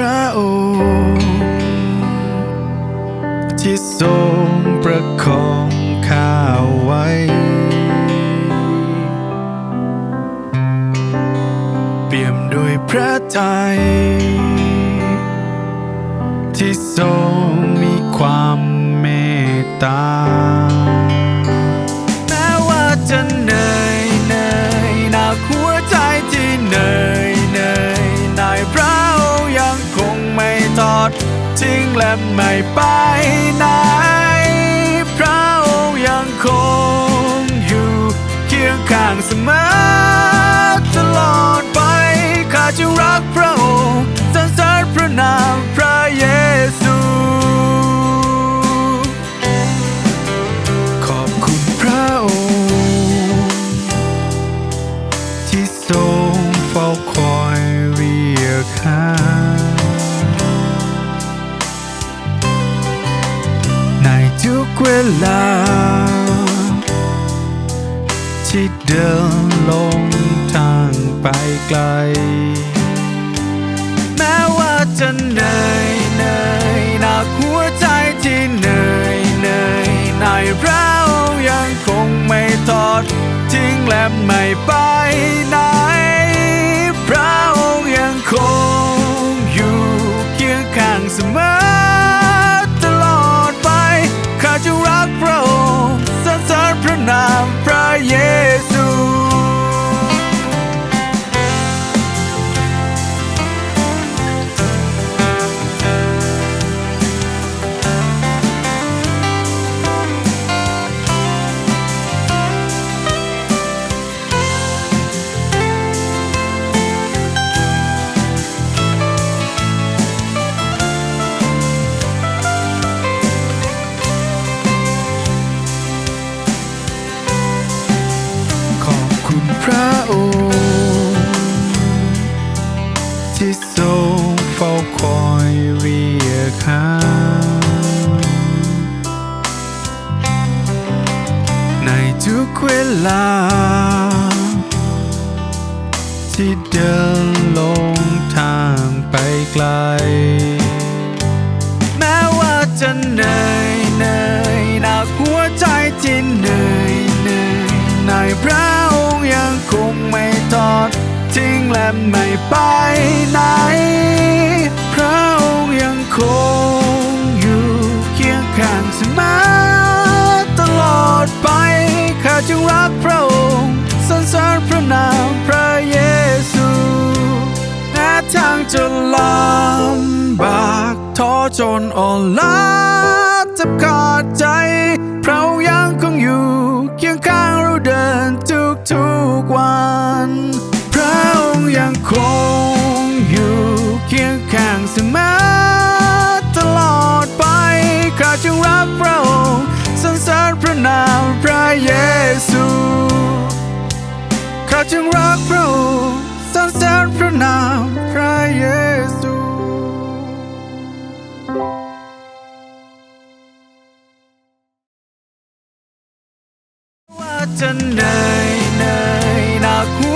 พระองค์ที่ทรงประคองข้าไว้ เปี่ยมด้วยพระทัยที่ทรงมีความเมตตา ดทิ้งและไม่ไปไหนพระองค์ยังคงอยู่เคียงข้างเสมอ เวลา ที่เดินลงทางไปไกล แม้ว่าจะเหนื่อยเหนื่อยหนักหัวใจที่เหนื่อยเหนื่อยในพระองค์ยังคงไม่ทอดทิ้งและไม่ไปไหน องค์ที่ทรงเฝ้าคอยเรียกหาในทุกเวลา ที่เดินลงทางไปไกล และไม่ไปไหน พระองค์ยังคงอยู่เคียงข้างเสมอตลอดไป ข้าจึงรักพระองค์สรรเสริญพระนามพระเยซูแม้ทางจะลำบากท้อจนอ่อนล้าแทบขาดใจ พระองค์ยังคงอยู่เคียงข้างเราเดินทุกทุกๆวัน ยังคงอยู่เคียงข้างเสมอตลอดไปข้าจึงรักพระองค์สรรเสริญพระนามพระเยซูข้าจึงรักพระองค์สรรเสริญพระนามพระเยซูว่าจะเหนื่อยเหนื่อยหนักหัว